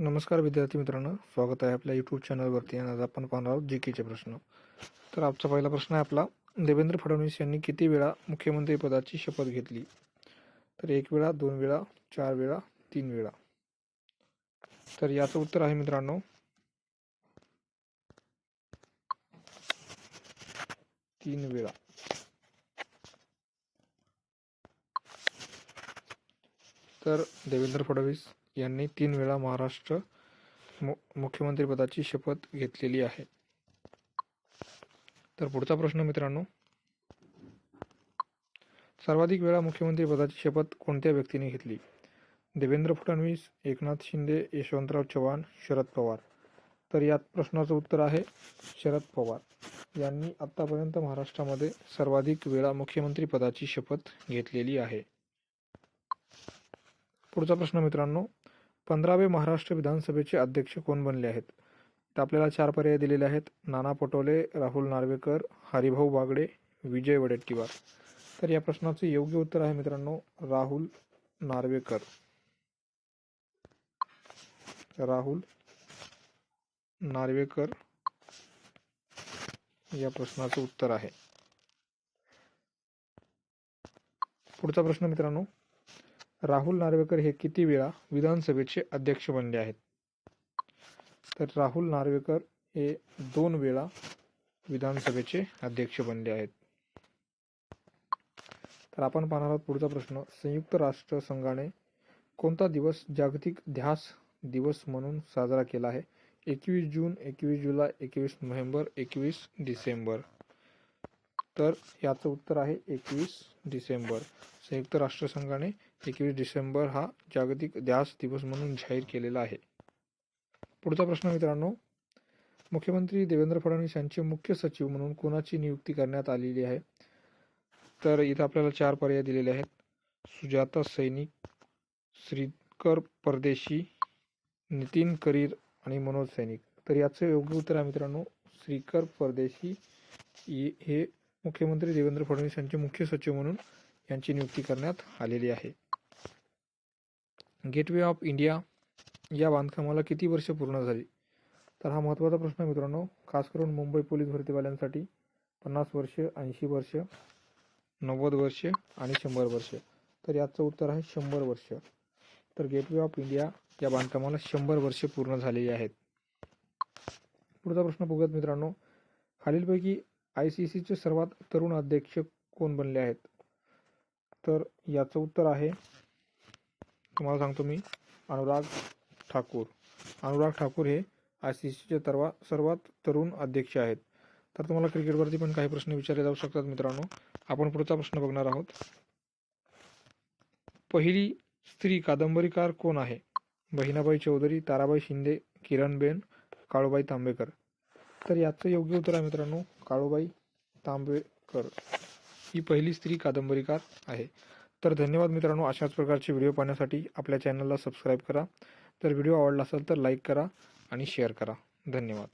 नमस्कार विद्यार्थी मित्रांनो स्वागत आहे आपल्या यूट्यूब चॅनलवरती आणि आज आपण पाहणार आहोत जी केचे प्रश्न. तर आजचा पहिला प्रश्न आहे आपला देवेंद्र फडणवीस यांनी किती वेळा मुख्यमंत्री पदाची शपथ घेतली? तर एक वेळा दोन वेळा चार वेळा तीन वेळा. तर याचं उत्तर आहे मित्रांनो तीन वेळा. तर देवेंद्र फडणवीस यांनी तीन वेळा महाराष्ट्र मु मुख्यमंत्रीपदाची शपथ घेतलेली आहे. तर पुढचा प्रश्न मित्रांनो. सर्वाधिक वेळा मुख्यमंत्रीपदाची शपथ कोणत्या व्यक्तीने घेतली? देवेंद्र फडणवीस एकनाथ शिंदे यशवंतराव चव्हाण शरद पवार. तर यात प्रश्नाचं उत्तर आहे शरद पवार. यांनी आत्तापर्यंत महाराष्ट्रामध्ये सर्वाधिक वेळा मुख्यमंत्रीपदाची शपथ घेतलेली आहे. पुढचा प्रश्न मित्रांनो. पंधरावे महाराष्ट्र विधानसभेचे अध्यक्ष कोण बनले आहेत? तर आपल्याला चार पर्याय दिलेले आहेत. नाना पटोले राहुल नार्वेकर हरिभाऊ बागडे विजय वडेट्टीवार. तर या प्रश्नाचं योग्य उत्तर आहे मित्रांनो राहुल नार्वेकर. राहुल नार्वेकर या प्रश्नाचं उत्तर आहे. पुढचा प्रश्न मित्रांनो राहुल नार्वेकर हे किती वेळा विधानसभेचे अध्यक्ष बनले आहेत? तर राहुल नार्वेकर हे दोन वेळा विधानसभेचे अध्यक्ष बनले आहेत. तर आपण पाहणार आहोत पुढचा प्रश्न. संयुक्त राष्ट्र संघाने कोणता दिवस जागतिक ध्यास दिवस म्हणून साजरा केला आहे? एकवीस जून एकवीस जुलै एकवीस नोव्हेंबर एकवीस डिसेंबर. तर याचं उत्तर आहे एकवीस डिसेंबर. संयुक्त राष्ट्रसंघाने एकवीस डिसेंबर हा जागतिक ध्यास दिवस म्हणून जाहीर केलेला आहे. पुढचा प्रश्न मित्रांनो मुख्यमंत्री देवेंद्र फडणवीस यांचे मुख्य सचिव म्हणून कोणाची नियुक्ती करण्यात आलेली आहे? तर इथं आपल्याला चार पर्याय दिलेले आहेत. सुजाता सैनिक श्रीकर परदेशी नितीन करीर आणि मनोज सैनिक. तर याचं योग्य उत्तर आहे मित्रांनो श्रीकर परदेशी हे- हे मुख्यमंत्री देवेंद्र फडणवीस यांचे मुख्य सचिव म्हणून यांची नियुक्ती करण्यात आलेली आहे. गेटवे ऑफ इंडिया या बांधकामाला किती वर्ष पूर्ण झाली? तर हा महत्त्वाचा प्रश्न आहे मित्रांनो. खास करून मुंबई पोलीस भरतीवाल्यांसाठी पन्नास वर्ष ऐंशी वर्ष नव्वद वर्ष आणि शंभर वर्ष. तर याचं उत्तर आहे शंभर वर्ष. तर गेटवे ऑफ इंडिया या बांधकामाला शंभर वर्ष पूर्ण झालेली आहेत. पुढचा प्रश्न बघूयात मित्रांनो. खालीलपैकी आय सी सीचे सर्वात तरुण अध्यक्ष कोण बनले आहेत? तर याचं उत्तर आहे तुम्हाला सांगतो मी अनुराग ठाकूर. अनुराग ठाकूर हे आय सी सीचे तरवा सर्वात तरुण अध्यक्ष आहेत. तर तुम्हाला क्रिकेटवरती पण काही प्रश्न विचारले जाऊ शकतात मित्रांनो. आपण पुढचा प्रश्न बघणार आहोत. पहिली स्त्री कादंबरीकार कोण आहे? बहिणाबाई चौधरी ताराबाई शिंदे किरणबेन काळूबाई तांबेकर. तर याचं योग्य उत्तर आहे मित्रांनो काळूबाई तांबेकर. ही पहिली स्त्री कादंबरीकार आहे. तर धन्यवाद मित्रांनो अशाच प्रकारचे व्हिडिओ पाहण्यासाठी आपल्या चॅनलला सबस्क्राईब करा. तर व्हिडिओ आवडला असेल तर लाईक करा आणि शेअर करा. धन्यवाद.